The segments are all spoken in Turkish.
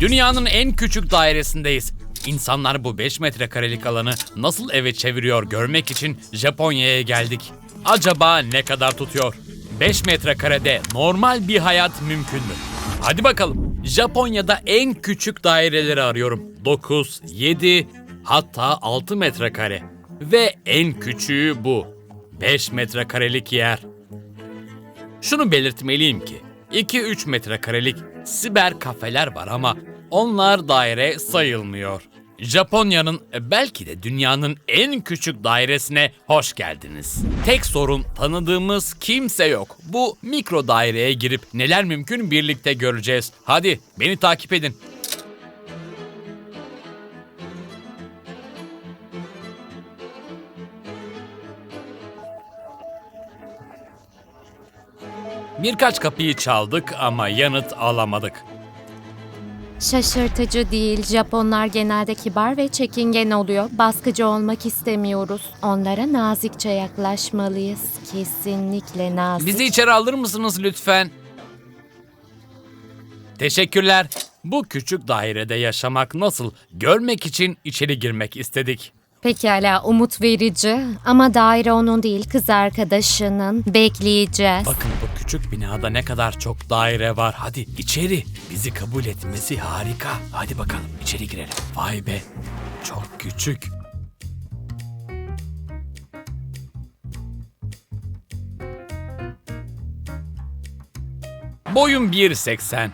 Dünyanın en küçük dairesindeyiz. İnsanlar bu 5 metrekarelik alanı nasıl eve çeviriyor görmek için Japonya'ya geldik. Acaba ne kadar tutuyor? 5 metrekarede normal bir hayat mümkün mü? Hadi bakalım. Japonya'da en küçük daireleri arıyorum. 9, 7, hatta 6 metrekare. Ve en küçüğü bu. 5 metrekarelik yer. Şunu belirtmeliyim ki 2-3 metrekarelik siber kafeler var ama onlar daire sayılmıyor. Japonya'nın belki de dünyanın en küçük dairesine hoş geldiniz. Tek sorun tanıdığımız kimse yok. Bu mikro daireye girip neler mümkün birlikte göreceğiz. Hadi beni takip edin. Birkaç kapıyı çaldık ama yanıt alamadık. Şaşırtıcı değil. Japonlar genelde kibar ve çekingen oluyor. Baskıcı olmak istemiyoruz. Onlara nazikçe yaklaşmalıyız. Kesinlikle nazik. Bizi içeri alır mısınız lütfen? Teşekkürler. Bu küçük dairede yaşamak nasıl? Görmek için içeri girmek istedik. Pekala umut verici. Ama daire onun değil kız arkadaşının. Bekleyeceğiz. Bakın bu küçük binada ne kadar çok daire var. Hadi içeri. Bizi kabul etmesi harika. Hadi bakalım içeri girelim. Vay be. Çok küçük. Boyum 1.80.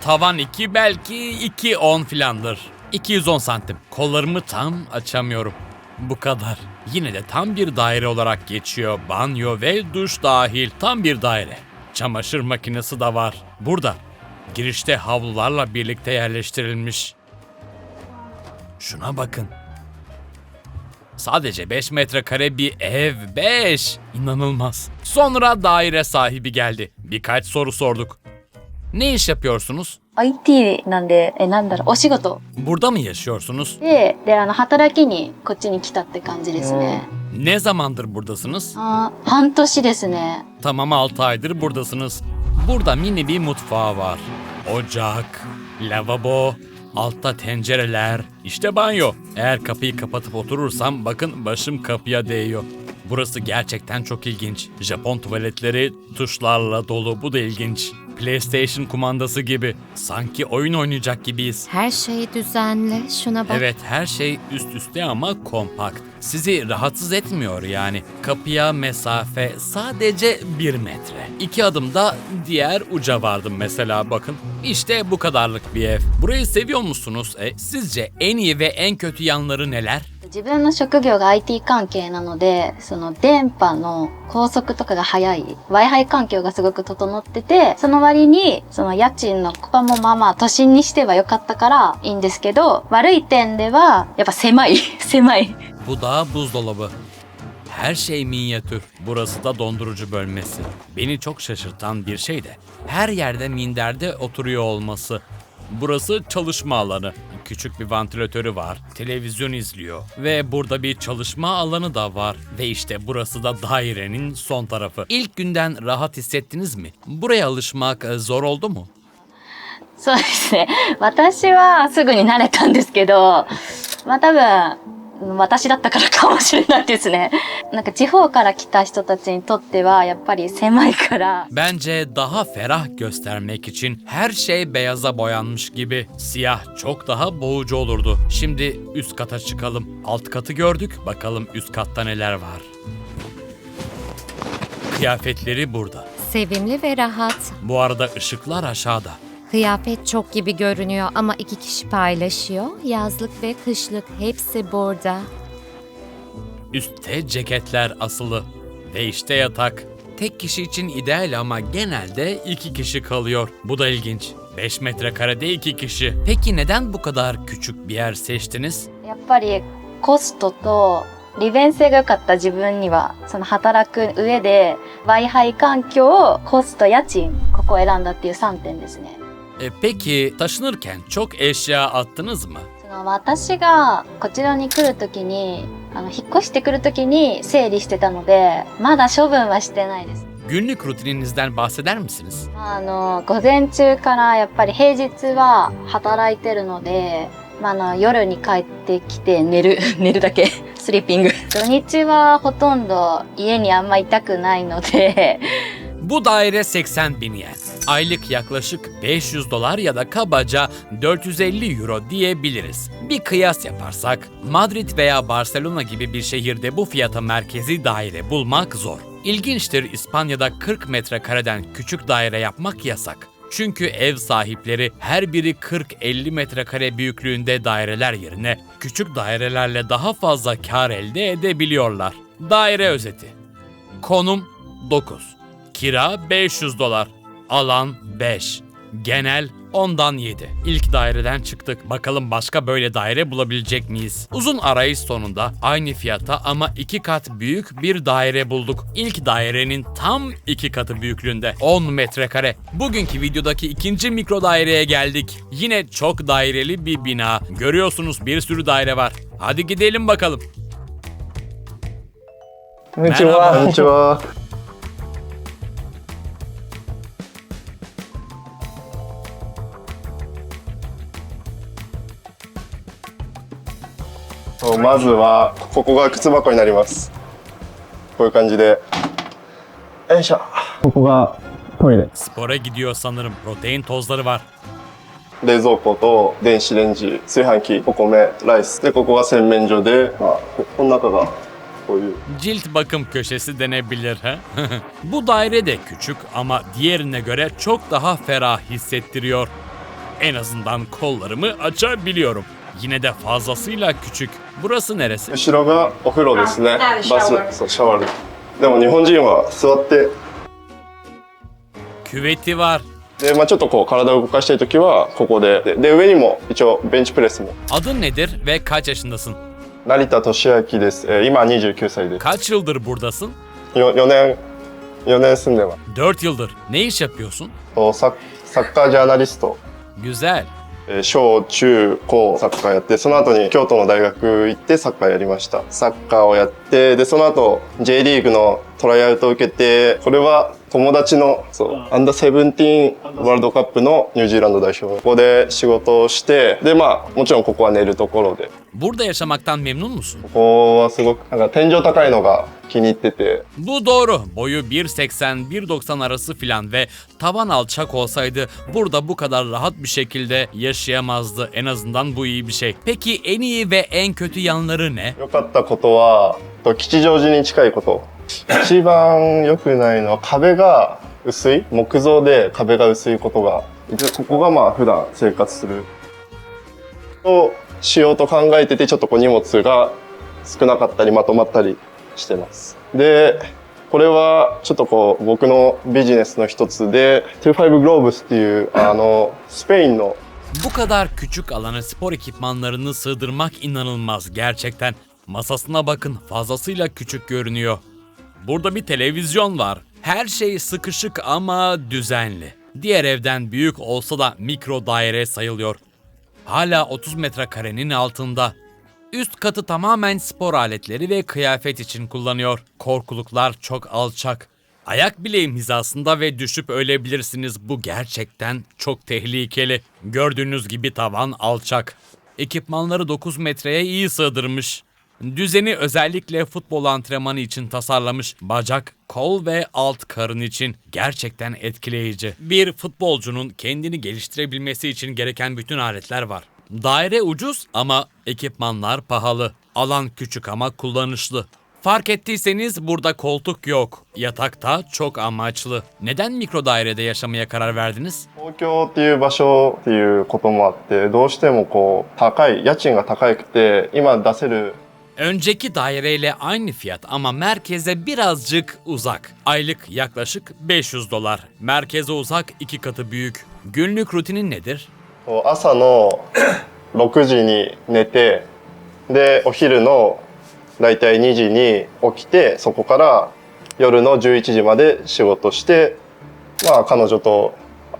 Tavan 2 belki 2.10 filandır. 210 santim. Kollarımı tam açamıyorum. Bu kadar. Yine de tam bir daire olarak geçiyor. Banyo ve duş dahil. Tam bir daire. Çamaşır makinesi de var. Burada. Girişte havlularla birlikte yerleştirilmiş. Şuna bakın. Sadece 5 metrekare bir ev. 5. İnanılmaz. Sonra daire sahibi geldi. Birkaç soru sorduk. Ne iş yapıyorsunuz? IT なんで、え、なんだろう、お仕事 Burada mı yaşıyorsunuz? で、で、あの、働きにこっちに来たって感じですね。 Ne zamandır buradasınız? あー半年ですね。 Tamam 6 aydır buradasınız. Burada mini bir mutfağı var. Ocak, lavabo, altta tencereler, işte banyo. Eğer kapıyı kapatıp oturursam bakın başım kapıya değiyor. Burası gerçekten çok ilginç. Japon tuvaletleri tuşlarla dolu. Bu da ilginç. PlayStation kumandası gibi. Sanki oyun oynayacak gibiyiz. Her şey düzenli. Şuna bak. Evet her şey üst üste ama kompakt. Sizi rahatsız etmiyor yani. Kapıya mesafe sadece bir metre. İki adımda diğer uca vardım mesela bakın. İşte bu kadarlık bir ev. Burayı seviyor musunuz? E, sizce en iyi ve en kötü yanları neler? 自分の職業が IT 関係なので、その電波の高速とかが速い、Wi-Fi 環境がすごく整ってて、その割に、その家賃のここはもうまあまあ都心にしては良かったからいいんですけど、悪い点では、やっぱ狭い、狭い。 Bu da buzdolabı. Her şey minyatür. Burası da dondurucu bölmesi. Beni çok şaşırtan bir şey de her yerde minderde oturuyor olması. Burası çalışma alanı. Küçük bir vantilatörü var. Televizyon izliyor. Ve burada bir çalışma alanı da var. Ve işte burası da dairenin son tarafı. İlk günden rahat hissettiniz mi? Buraya alışmak e, zor oldu mu? そうですね。私はすぐに慣れたんですけど、まあ多分、私だったからかもしれないですね。 なんか地方から来た人たちにとっては、やっぱり狭いから、 Bence daha ferah göstermek için her şey beyaza boyanmış gibi. Siyah çok daha boğucu olurdu. Şimdi üst kata çıkalım. Alt katı gördük. Bakalım üst katta neler var. Kıyafetleri burada. Sevimli ve rahat. Bu arada ışıklar aşağıda. Kıyafet çok gibi görünüyor ama iki kişi paylaşıyor. Yazlık ve kışlık hepsi burada. Üstte ceketler asılı. Ve işte yatak. Tek kişi için ideal ama genelde iki kişi kalıyor. Bu da ilginç. 5 metrekarede iki kişi. Peki neden bu kadar küçük bir yer seçtiniz? やっぱりコストと利便性が良かった自分には、その働く上で Wi-Fi 環境、コスト、家賃、ここを選んだっていう3点ですね。 E, peki taşınırken çok eşya attınız mı? 私がこちらに来るときに、あの、引っ越してくるときに整理してたので、まだ処分はしてないです。Günlük rutininizden bahseder misiniz? あの午前中からやっぱり平日は働いてるので、まあ、あの夜に帰ってきて寝る 寝るだけスリーピング土日はほとんど家にあんまいたくないので Bu daire 80 bin yen. Aylık yaklaşık 500 dolar ya da kabaca 450 euro diyebiliriz. Bir kıyas yaparsak Madrid veya Barcelona gibi bir şehirde bu fiyata merkezi daire bulmak zor. İlginçtir İspanya'da 40 metrekareden küçük daire yapmak yasak. Çünkü ev sahipleri her biri 40-50 metrekare büyüklüğünde daireler yerine küçük dairelerle daha fazla kar elde edebiliyorlar. Daire özeti. Konum 9. Kira 500 dolar. Alan 5. Genel 10'dan 7. İlk daireden çıktık. Bakalım başka böyle daire bulabilecek miyiz? Uzun arayış sonunda aynı fiyata ama iki kat büyük bir daire bulduk. İlk dairenin tam iki katı büyüklüğünde. 10 metrekare. Bugünkü videodaki ikinci mikro daireye geldik. Yine çok daireli bir bina. Görüyorsunuz bir sürü daire var. Hadi gidelim bakalım. こんまずはここが靴箱になります。こういう感じで。よいしょ。ここがトイレ。 Spora gidiyor sanırım. Protein tozları var. 冷蔵庫と電子レンジ、炊飯器、お米、ライス。で、ここが洗面所で、まあ、ここの中がこういう Cilt bakım köşesi denebilir ha? Bu daire de küçük ama diğerine göre çok daha ferah hissettiriyor. En azından kollarımı açabiliyorum. Yine de fazlasıyla küçük. Burası neresi? 後ろがお風呂ですね。バス、そう、シャワーで。でも日本人は座って、 Küveti var. で、まあちょっとこう体を動かしたいときは、ここで。で、で上にも一応ベンチプレスも。 Adın nedir ve kaç yaşındasın? 成田俊明です。えー今29歳です。 Kaç yıldır buradasın? よ4年、4年住んでます。 4 yıldır. Ne iş yapıyorsun? とサッサッカージャーナリスト。 Güzel. えー小中高サッカーやってその後に京都の大学行ってサッカーやりました。サッカーをやってでその後 J リーグのトライアウトを受けてこれは友達のそうアンダーセブンティーンワールドカップのニュージーランド代表。ここで仕事をしてでまあもちろんここは寝るところで。Burada yaşamaktan memnun musun? ここはすごくなんか天井高いのが 気に入ってて Bu doğru. Boyu 1.80-1.90 arası filan ve tavan alçak olsaydı burada bu kadar rahat bir şekilde yaşayamazdı. En azından bu iyi bir şey. Peki en iyi ve en kötü yanları ne? 良かったことはと吉祥寺に近いこと一番良くないのは壁が薄い木造で壁が薄いことがでここがまあ普段生活するをしようと考えててちょっとこう荷物が少なかったりまとまったり してますでこれはちょっとこう僕のビジネスの一つで25グローブスっていうあのスペインの Bu kadar küçük alana spor ekipmanlarını sığdırmak inanılmaz gerçekten. Masasına bakın fazlasıyla küçük görünüyor. Burada bir televizyon var. Her şey sıkışık ama düzenli. Diğer evden büyük olsa da mikro daire sayılıyor. Hala 30 metrekarenin altında. Üst katı tamamen spor aletleri ve kıyafet için kullanıyor. Korkuluklar çok alçak. Ayak bileğim hizasında ve düşüp ölebilirsiniz. Bu gerçekten çok tehlikeli. Gördüğünüz gibi tavan alçak. Ekipmanları 9 metreye iyi sığdırmış. Düzeni özellikle futbol antrenmanı için tasarlamış. Bacak, kol ve alt karın için gerçekten etkileyici. Bir futbolcunun kendini geliştirebilmesi için gereken bütün aletler var. Daire ucuz ama ekipmanlar pahalı. Alan küçük ama kullanışlı. Fark ettiyseniz burada koltuk yok. Yatakta çok amaçlı. Neden mikro dairede yaşamaya karar verdiniz? 東京っていう場所っていうこともあってどうしてもこう高い家賃が高くて今出せる Önceki daireyle aynı fiyat ama merkeze birazcık uzak. Aylık yaklaşık 500 dolar. Merkeze uzak iki katı büyük. Günlük rutinin nedir? 朝の 6時に寝てでお昼のだいたい2時に起きてそこから夜の11時まで仕事してまあ彼女と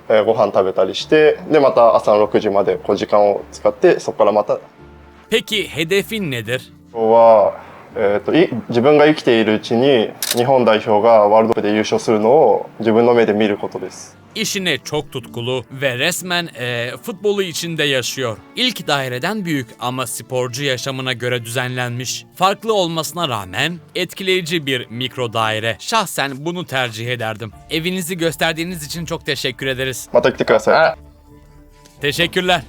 えーご飯食べたりしてでまた朝の6時までこう時間を使ってそこからまた Peki は、えー、とい自分が生きているうちに日本代表がワールドカップで優勝するのを自分の目で見ることです。işine çok tutkulu ve resmen ee, futbolu içinde yaşıyor. İlk daireden büyük ama sporcu yaşamına göre düzenlenmiş. Farklı olmasına rağmen etkileyici bir mikro daire. Şahsen bunu tercih ederdim. Evinizi gösterdiğiniz için çok teşekkür ederiz. Ma teknika. Teşekkürler.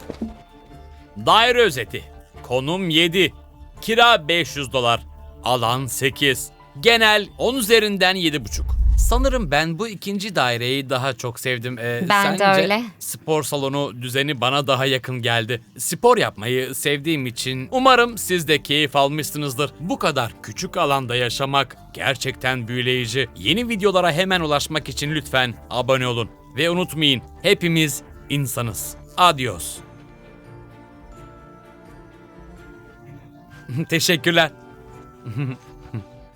Daire özeti. Konum 7. Kira 500 dolar. Alan 8. Genel 10 üzerinden 7,5. Sanırım ben bu ikinci daireyi daha çok sevdim. Ee, Ben de sence? öyle. Spor salonu düzeni bana daha yakın geldi. Spor yapmayı sevdiğim için umarım siz de keyif almışsınızdır. Bu kadar küçük alanda yaşamak gerçekten büyüleyici. Yeni videolara hemen ulaşmak için lütfen abone olun. Ve unutmayın hepimiz insanız. Adios. Teşekkürler.